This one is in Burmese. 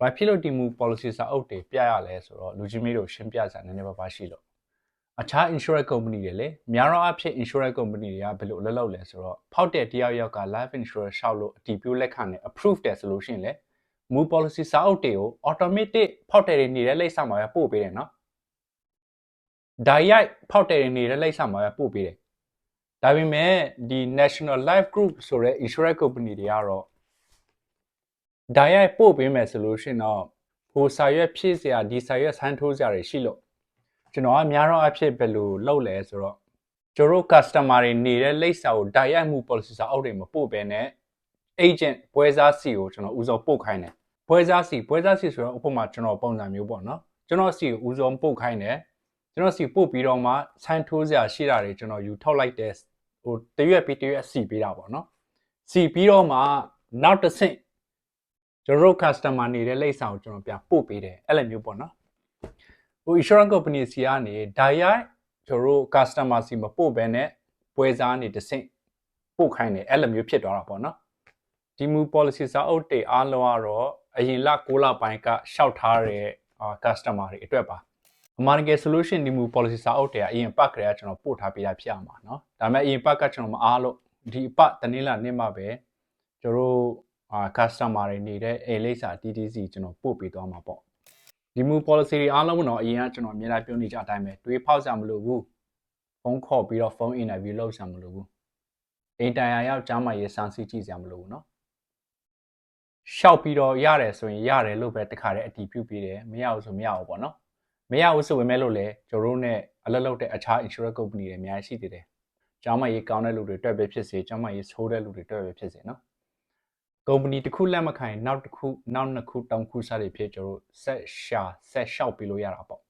ဘာဖြစ်လို့ဒီမူ policy စာအုပ်တွေပြရလဲဆိုတော့လူချင်းမေးတို့ရှင်းပြစရာနည်းနည်းပါးပါးရှိလို့အခြား insurance company တွေလေများတော့အဖြစ် insurance company တွေကဘယ်လိုအလုပ်လုပ်လဲဆိုတော့ဖောက်တဲ့တယောက်ယောက်က life insurance ရှောက်လို့အတည်ပြုလက်ခံနဲ့ approve တယ်ဆိုလို့ရှိရင်လေမူ policy စာအုပ်တွေကို automatic ဖောက်တဲ့တွေနေတဲ့လိပ်စာမှာပဲပို့ပေးတယ်နော်ဒါရိုက်ဖောက်တဲ့တွေနေတဲ့လိပ်စာမှာပဲပို့ပေးတယ်ဒါပေမဲ့ဒီ national life group ဆိုတဲ့ insurance company တွေကတော့ ဒါရိုက်ပို့ပေးမယ်ဆိုလို့ရှိရင်တော့ဟိုစာရွက်ဖြည့်စရာဒီစာရွက်ဆန်းထိုးစရာတွေရှိလို့ကျွန်တော်ကများတော့အဖြစ်ဘယ်လိုလုပ်လဲဆိုတော့ကျတို့ customer တွေနေတဲ့လိပ်စာကိုဒါရိုက်မှု policy စာအုပ်တွေမပို့ဘဲနဲ့ agent ပွဲစားစီကိုကျွန်တော်ဦးဆုံးပို့ခိုင်းတယ်ပွဲစားစီပွဲစားစီဆိုတော့ဥပမာကျွန်တော်ပုံစံမျိုးပေါ့နော်ကျွန်တော်စီကိုဦးဆုံးပို့ခိုင်းတယ်ကျွန်တော်စီပို့ပြီးတော့မှဆန်းထိုးစရာရှိတာတွေကျွန်တော်ယူထောက်လိုက်တယ်ဟိုတရွက်ပြီးတရွက်စီပေးတာပေါ့နော်စီပြီးတော့မှနောက်တစ်ဆင့် ကျွန်တော်တို့ customer နေတဲ့လိပ်စာကိုကျွန်တော်ပြပို့ပေးတယ်အဲ့လိုမျိုးပေါ့နော်ဟို insurance company စီကနေ direct ကျွန်တော်တို့ customer စီမပို့ဘဲနဲ့ပွဲစားနေတဆင့်ပို့ခိုင်းတယ်အဲ့လိုမျိုးဖြစ်သွားတာပေါ့နော်ဒီမူ policy စာအုပ်တွေအားလုံးကတော့အရင်လ6လပိုင်းကရှောက်ထားတဲ့ customer တွေအတွက်ပါအမှန်တကယ် solution ဒီမူ policy စာအုပ်တွေကအရင်ပတ်ကလေးကကျွန်တော်ပို့ထားပေးတာဖြစ်အောင်ပါနော်ဒါပေမဲ့အရင်ပတ်ကကျွန်တော်မအားလို့ဒီပတ်တနင်္လာနေ့မှပဲကျွန်တော်တို့ အာ customer တွေနေတဲ့အိမ်လိပ်စာ TTC ကျွန်တော်ပို့ပေးသွားမှာပေါ့ဒီမူ policy တွေအားလုံးတော့အရင်ကကျွန်တော်အများအားပြောနေကြအတိုင်းပဲတွေးဖောက်စရာမလိုဘူးဖုန်းခေါ်ပြီးတော့ဖုန်း interview လုပ်စရာမလိုဘူးအိမ်တိုင်ယာရောက်ကြားမှရေးစမ်းစစ်ကြည့်စရာမလိုဘူးเนาะရှောက်ပြီးတော့ရတယ်ဆိုရင်ရတယ်လို့ပဲတခါတည်းအတီးပြုတ်ပေးတယ်မရဘူးဆိုမရဘူးပေါ့နော်မရဘူးဆိုပေမဲ့လို့လေကျွန်တော်တို့ ਨੇ အလုပ်လုပ်တဲ့အခြား insurance company တွေအများကြီးရှိသေးတယ်ကျောင်းမရေးကောင်းတဲ့လူတွေတွေ့ပဲဖြစ်စေကျောင်းမရေးဆိုးတဲ့လူတွေတွေ့ပဲဖြစ်စေနော် ကုမ္ပဏီတစ်ခုလက်မခံရင်နောက်တစ်ခုနောက်နှစ်ခုတောင်ခုစသည်ဖြစ်ကျွန်တော်တို့ဆက်ရှာဆက်လျှောက်ပေးလို့ရတာပေါ့